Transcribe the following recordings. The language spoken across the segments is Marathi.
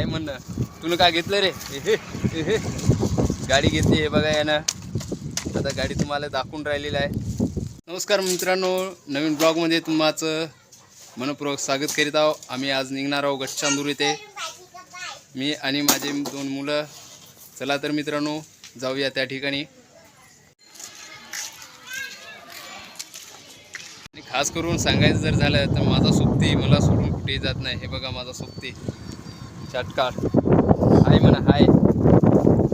काय म्हणणं? तुला काय घेतलं रे? गाडी घेतली हे बघा यानं. आता गाडी तुम्हाला दाखवून राहिलेली आहे. नमस्कार मित्रांनो नवीन ब्लॉगमध्ये तुम्हाचं मनपूर्वक स्वागत करीत आहो आम्ही आज निघणार आहोत गच्छांदूर येथे मी आणि माझे दोन मुलं. चला तर मित्रांनो जाऊया त्या ठिकाणी. आणि खास करून सांगायचं जर झालं तर माझा सोबती मला सोडून कुठेही जात नाही. हे बघा माझा सोबती. चटकार. हाय म्हणा हाय.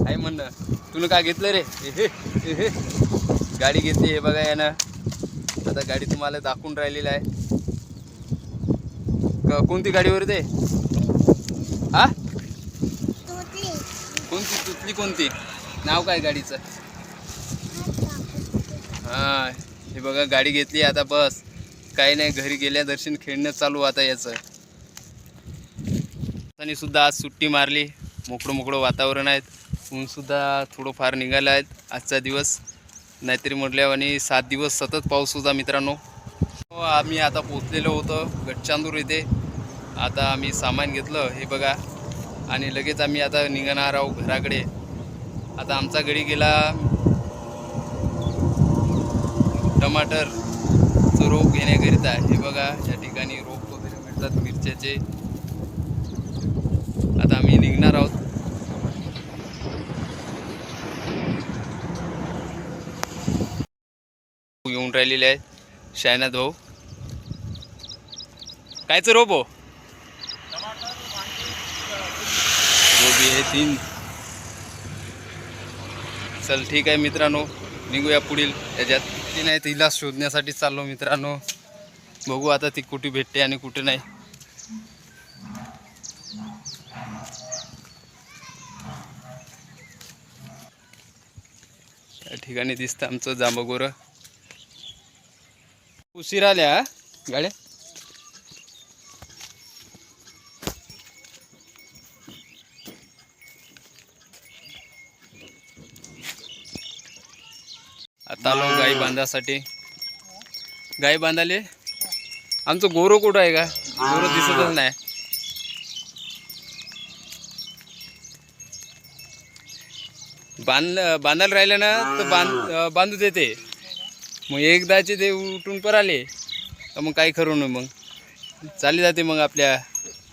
हाय म्हणणं तुला काय घेतलं रे. गाडी घेतली हे बघा यानं. आता गाडी तुम्हाला दाखवून राहिलेली आहे. कोणती गाडीवर ते? हा? कोणती? तुतली कोणती? नाव काय गाडीचं? हा हे बघा गाडी घेतली आता बस. काही नाही घरी गेल्या दर्शन खेळणं चालू आता याचं. आणि सुद्धा आज सुट्टी मारली. मोकळं मोकळं वातावरण आहेत ऊनसुद्धा थोडंफार निघालं आहेत आजचा दिवस नाहीतरी म्हटल्यावर आणि सात दिवस सतत पाऊस होता मित्रांनो. हो, आम्ही आता पोचलेलो होतो गटचांदूर येथे आता आम्ही सामान घेतलं हे बघा. आणि लगेच आम्ही आता निघणार आहोत घराकडे. आता आमचा गडी गेला टमाटरचं रोप घेण्याकरिता. हे बघा या ठिकाणी रोप वगैरे मिळतात मिरच्याचे आता आम्ही निघणार आहोत. येऊन राहिलेले आहेत. शायनाथ भाऊ. कायचं रोप हो गोबी हे तीन. चल ठीक आहे मित्रांनो निघूया पुढील याच्यात. ती नाही तिला शोधण्यासाठी चाललो मित्रांनो. बघू आता ती कुठे भेटते आणि कुठे नाही. या ठिकाणी दिसतं आमचं जांबगोरं उशीर आल्या गाड्या? आता आलो गाई बांधासाठी. गाई बांधाले? आमचं गोरो कुठं आहे का? गोरो दिसतच नाही. बांध बांधायला राहिलं ना तर बांध बांधू देते मग एकदाचे ते उठून पर आले तर मग काही खरं नाही मग? चालली जाते मग आपल्या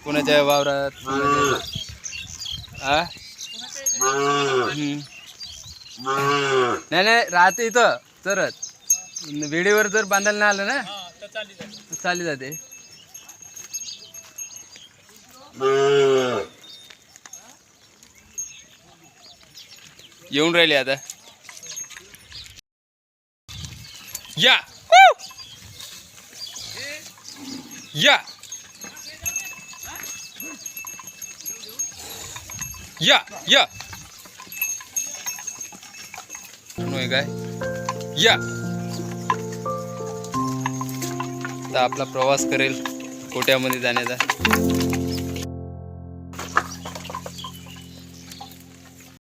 कोणाच्या वावरात. नाही नाही राहते इथं तरच. वेळेवर जर बांधायला नाही आलं ना तर चालली जाते. येऊन राहिले आता. या. या. या या. काय? या. तर आपला प्रवास करेल कोट्यामध्ये जाण्याचा.